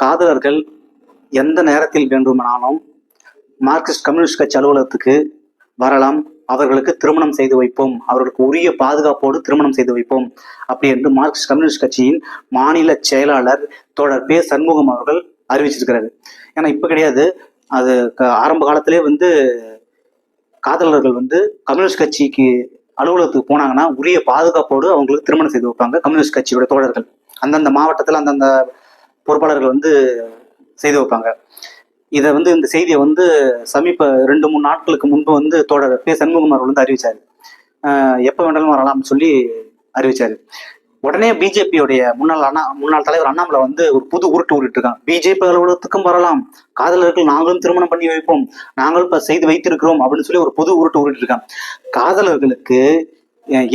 காதலர்கள் எந்த நேரத்தில் வேண்டுமானாலும் மார்க்சிஸ்ட் கம்யூனிஸ்ட் கட்சி அலுவலகத்துக்கு வரலாம். அவர்களுக்கு திருமணம் செய்து வைப்போம். அவர்களுக்கு உரிய பாதுகாப்போடு திருமணம் செய்து வைப்போம். அப்படி என்று மார்க்சிஸ்ட் கம்யூனிஸ்ட் கட்சியின் மாநில செயலாளர் தோழர் பே. சண்முகம் அவர்கள் அறிவிச்சிருக்கிறாரு. ஏன்னா இப்போ கிடையாது. அது க- ஆரம்ப காலத்திலே வந்து காதலர்கள் வந்து கம்யூனிஸ்ட் கட்சிக்கு அலுவலகத்துக்கு போனாங்கன்னா உரிய பாதுகாப்போடு அவங்களுக்கு திருமணம் செய்து வைப்பாங்க கம்யூனிஸ்ட் கட்சியோட தோழர்கள். அந்தந்த மாவட்டத்தில் அந்தந்த பொறுப்பாளர்கள் வந்து செய்து வைப்பாங்க. இதை வந்து இந்த செய்தியை வந்து சமீப ரெண்டு மூணு நாட்களுக்கு முன்பு வந்து தோழர் பே. சண்முகமார் வந்து அறிவிச்சார். எப்போ வேண்டாலும் வரலாம்னு சொல்லி அறிவிச்சார். உடனே பிஜேபியோடைய முன்னாள் அண்ணா முன்னாள் தலைவர் அண்ணாமலை வந்து ஒரு புது உருட்டு உருட்டு இருக்கான் பிஜேபி அலுவலகத்துக்கும் வரலாம். காதலர்கள் நாங்களும் திருமணம் பண்ணி வைப்போம். நாங்களும் இப்போ செய்து வைத்திருக்கிறோம் அப்படின்னு சொல்லி ஒரு புது உருட்டு உருட்டு இருக்கான் காதலர்களுக்கு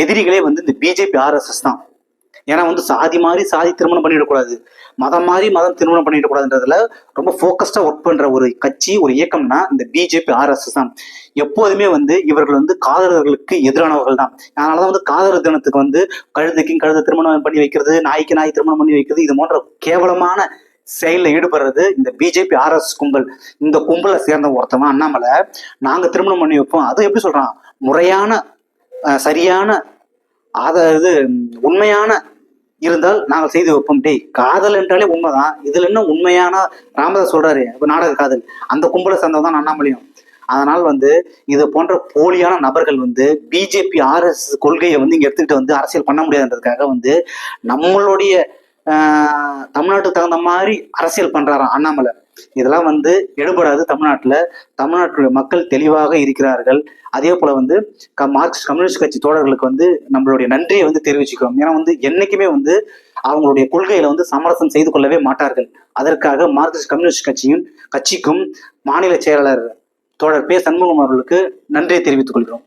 எதிரிகளே வந்து இந்த பிஜேபி ஆர்எஸ்எஸ் தான். ஏன்னா வந்து சாதி மாதிரி சாதி திருமணம் பண்ணிடக்கூடாது மதம் மாதிரி மதம் திருமணம் பண்ணிடக்கூடாதுன்றதுல ரொம்ப ஃபோக்கஸ்டா ஒர்க் பண்ற ஒரு கட்சி ஒரு இயக்கம்னா இந்த பிஜேபி ஆர்எஸ்எஸ் தான். எப்போதுமே வந்து இவர்கள் வந்து காதலர்களுக்கு எதிரானவர்கள் தான். அதனாலதான் வந்து காதலர் தினத்துக்கு வந்து கழுதைக்கும் கழுத திருமணம் பண்ணி வைக்கிறது நாய்க்கு நாய் திருமணம் பண்ணி வைக்கிறது இது போன்ற கேவலமான செயலில் ஈடுபடுறது இந்த பிஜேபி ஆர்எஸ் கும்பல். இந்த கும்பலை சேர்ந்த ஒருத்தவன் அண்ணாமலை நாங்கள் திருமணம் பண்ணி வைப்போம். அது எப்படி சொல்றான்? முறையான சரியான அதாவது இது உண்மையான இருந்தால் நாங்கள் செய்து வைப்போம். டேய் காதல் என்றாலே உண்மைதான். இதுல என்ன உண்மையான ராமதாஸ் சொல்றாரு இப்போ நாடக காதல். அந்த கும்பலை சேர்ந்தவன் தான் அண்ணாமலையும். அதனால் வந்து இது போன்ற போலியான நபர்கள் வந்து பிஜேபி ஆர்எஸ் கொள்கையை வந்து இங்கே எடுத்துக்கிட்டு வந்து அரசியல் பண்ண முடியாதுன்றதுக்காக வந்து நம்மளுடைய தமிழ்நாட்டுக்கு தகுந்த மாதிரி அரசியல் பண்றாராம் அண்ணாமலை. இதெல்லாம் வந்து எடுபடாது தமிழ்நாட்டில். தமிழ்நாட்டுடைய மக்கள் தெளிவாக இருக்கிறார்கள். அதே போல வந்து க- மார்க்சிஸ்ட் கம்யூனிஸ்ட் கட்சி தோழர்களுக்கு வந்து நம்மளுடைய நன்றியை வந்து தெரிவிச்சுக்கிறோம். ஏன்னா வந்து என்னைக்குமே வந்து அவங்களுடைய கொள்கையில வந்து சமரசம் செய்து கொள்ளவே மாட்டார்கள். அதற்காக மார்க்சிஸ்ட் கம்யூனிஸ்ட் கட்சியும் கட்சிக்கும் மாநில செயலாளர் தோழர் பே. சண்முகம் அவர்களுக்கு நன்றியை தெரிவித்துக் கொள்கிறோம்.